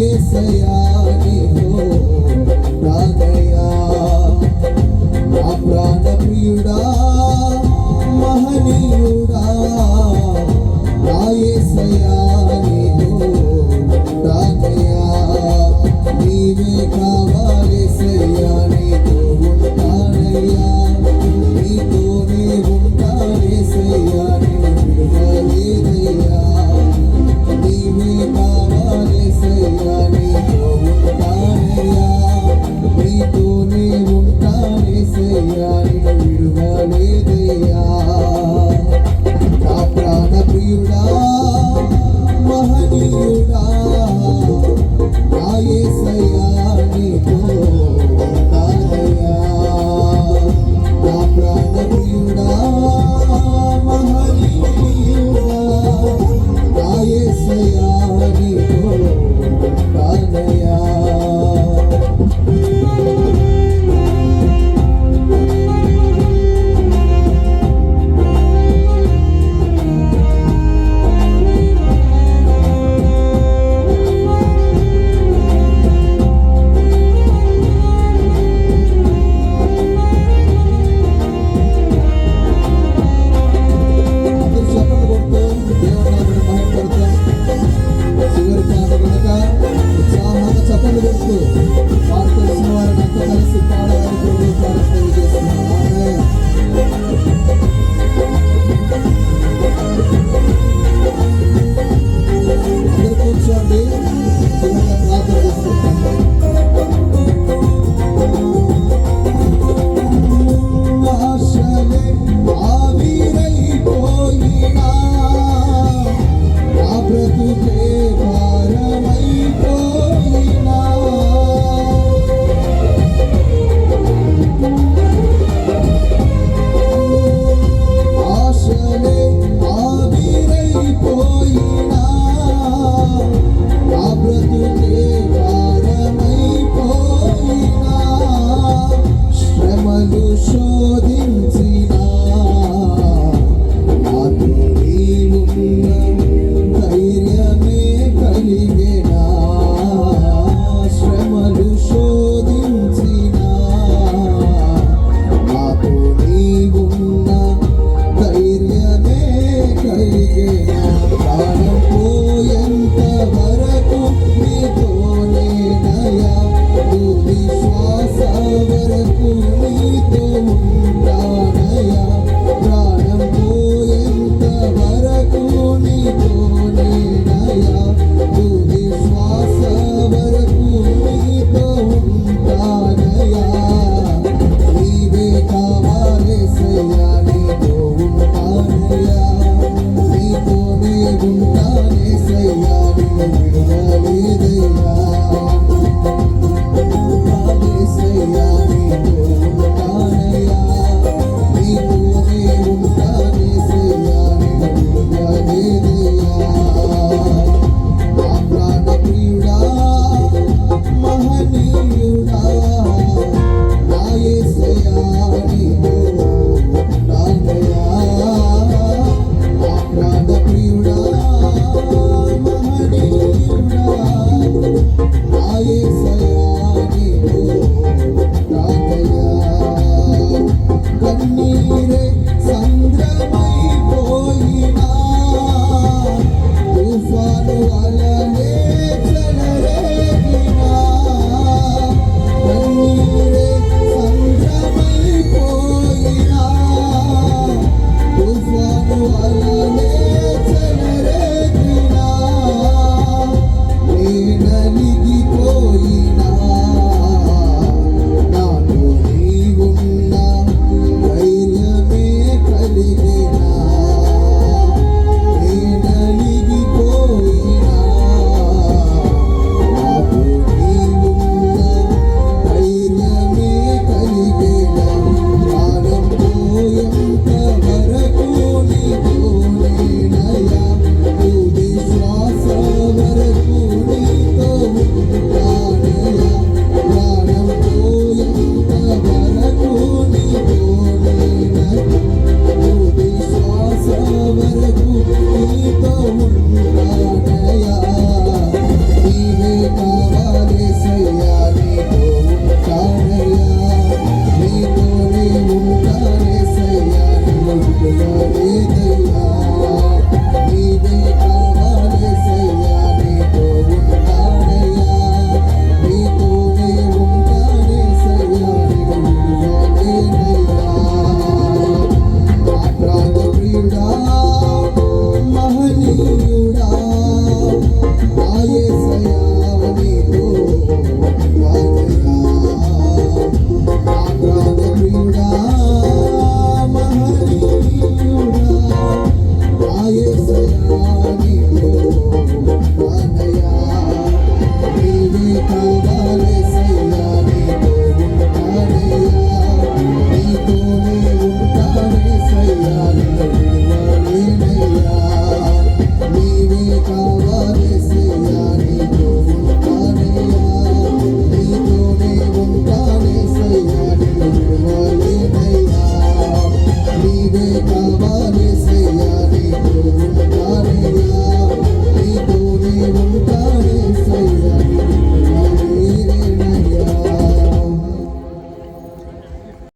ఏసయా నీకు ప్రాణయా ప్రాణ ప్రియుడా ధైర్యమే కలిగే ప్రాణం పోయేంత వరకు నీతోనే నయా. తుది శ్వాస వరకు నీతో ఉంటానయా